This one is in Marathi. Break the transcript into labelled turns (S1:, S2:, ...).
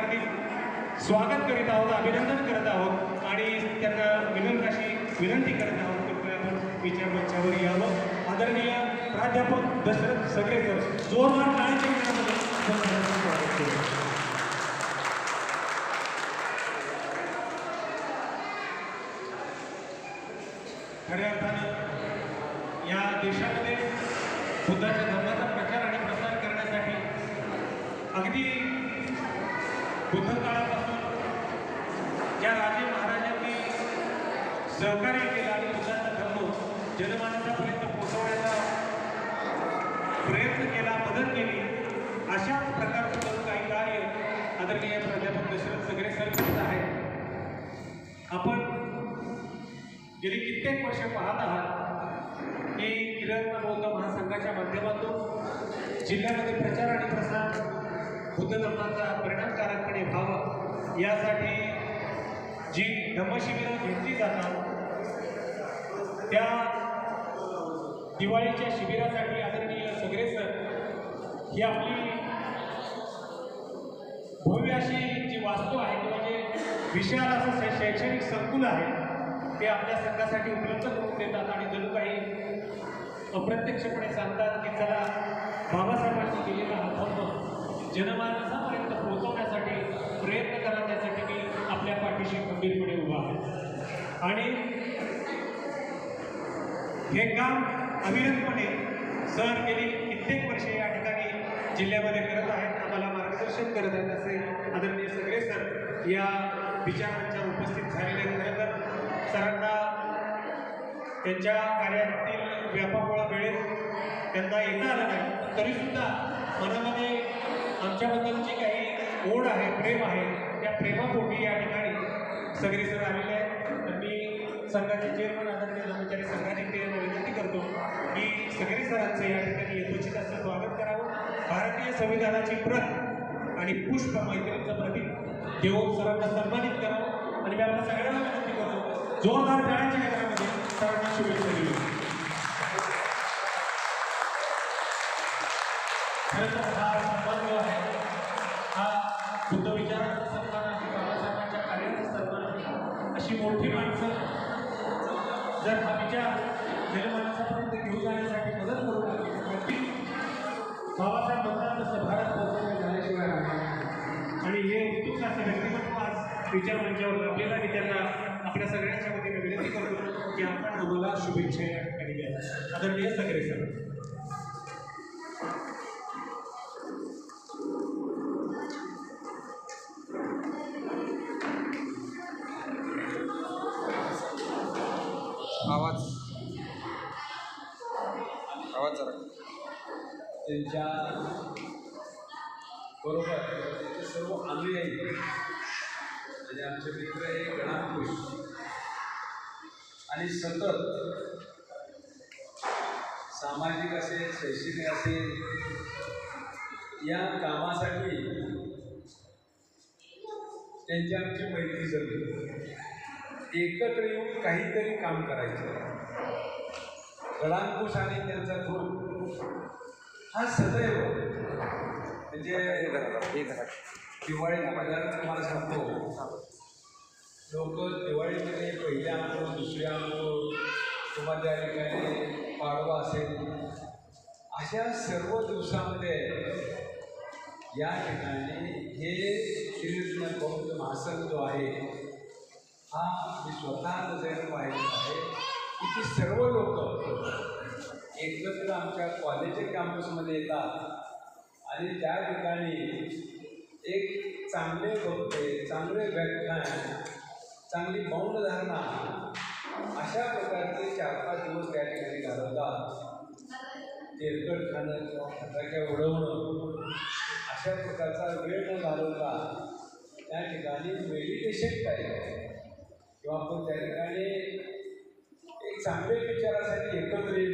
S1: हार्दिक स्वागत करीत आहोत अभिनंदन करत आहोत आणि त्यांना विनम्र विनंती करत आहोत कृपया आपण विचार मंचावर यावं. आदरणीय प्राध्यापक दशरथ सगळेकर जोरदार टाळ्यांच्या आपण स्वागत खऱ्या अर्थानं या देशामध्ये बुद्धाच्या धर्माचा प्रचार आणि प्रसार करण्यासाठी अगदी बुद्ध काळापासून ज्या राजे महाराजांनी सहकार्य केलं आणि बुद्धाचा धर्म जनमानसापर्यंत पोहोचवण्याचा प्रयत्न केला मदत केली अशाच प्रकारचं जर काही कार्य आदरणीय प्राध्यापक दशरथ सगळे सर करत आहेत. आपण गेली कित्येक वर्ष पाहत आहात की किरण बौद्ध महासंघाच्या माध्यमातून जिल्ह्यामध्ये प्रचार आणि प्रसार बुद्ध धर्माचा परिणामकारकपणे व्हावं यासाठी जी धम्मशिबिरं घेतली जातात त्या दिवाळीच्या शिबिरासाठी आदरणीय सगळे सर ही आपली भव्य अशी जी वास्तू आहे किंवा जे विशाल असं शैक्षणिक संकुल आहे ते आपल्या संघासाठी उपलब्ध करून देतात. आणि जणू काही अप्रत्यक्षपणे सांगतात की चला बाबासाहेबांनी केलेला जनमानसापर्यंत पोहोचवण्यासाठी प्रयत्न करा त्यासाठी मी आपल्या पाठीशी खंबीरपणे उभा आहे. आणि हे काम अविरतपणे सर गेली कित्येक वर्षे या ठिकाणी जिल्ह्यामध्ये करत आहेत. आम्हाला मार्गदर्शन करत आहेत असे आदरणीय सगळे सर या विचारांच्या उपस्थित झालेले खरं तर सरांना त्यांच्या कार्यातील व्यापामुळं वेळेत त्यांना येता आलं नाही. तरीसुद्धा मनामध्ये आमच्याबद्दलची काही ओढ आहे प्रेम आहे त्या प्रेमापोटी या ठिकाणी सगळे सर आलेले आहेत. तर मी संघाचे चेअरमन आदरणीय कर्मचारी संघाधिकाऱ्यांना विनंती करतो की सगळे सरांचं या ठिकाणी यथोचित असं स्वागत करावं. भारतीय संविधानाची प्रत आणि पुष्प मैत्रीचं प्रतीक देऊन सरांना सन्मानित करावं. आणि मी आपल्या सगळ्यांना विनंती करतो जोरदार टाळ्यांच्या केंद्रामध्ये सरांना शुभेच्छा दिली खरं तर हा मोठी माणसं. जर हा विचार जनमानसापर्यंत घेऊन जाण्यासाठी मदत करू लागली नक्की. बाबासाहेब म्हणतात तसं भारत पोहोचवणे झाल्याशिवाय राहणार आणि हे उत्तुक असं व्यक्तिमत्व आज विचार मंचावर आपल्याला मी त्यांना आपल्या सगळ्यांच्या वतीने विनंती करतो की आपण आम्हाला शुभेच्छा या ठिकाणी द्या. आदरणीय सगळे सर.
S2: आवाज. आवाज जरा.
S3: त्यांच्या बरोबर त्यांचे सर्व अनुयायी म्हणजे आमचे मित्र हे गणांकुश आणि सतत सामाजिक असेल शैक्षणिक असेल या कामासाठी त्यांची आमची मैत्री जमली एकत्र येऊन काहीतरी काम करायचं. कळांकुश आणि त्यांचा ग्रुप हा सदैव. म्हणजे
S2: हे धरा हे
S3: तुम्हाला सांगतो. लोक दिवाळीमध्ये पहिल्या अंक दुसऱ्या अंक किंवा त्या ठिकाणी पाडवा असेल. अशा सर्व दिवसामध्ये या ठिकाणी हे श्रीकृष्ण बौद्ध महासंघ जो आहे हा मी स्वतः नजरेनं पाहिलेला आहे की ती सर्व लोक एकत्र आमच्या कॉलेजच्या कॅम्पसमध्ये येतात. आणि त्या ठिकाणी एक चांगले वक्ते चांगले व्याख्यान चांगली मौनधारणा अशा प्रकारचे चार पाच दिवस त्या ठिकाणी घालवतात. तेलकट खाणं किंवा फटाक्या उडवणं अशा प्रकारचा वेळ न घालवता त्या ठिकाणी मेडिटेशन करायचं किंवा आपण त्या ठिकाणी एक चांगले विचारासाठी एकत्र येणं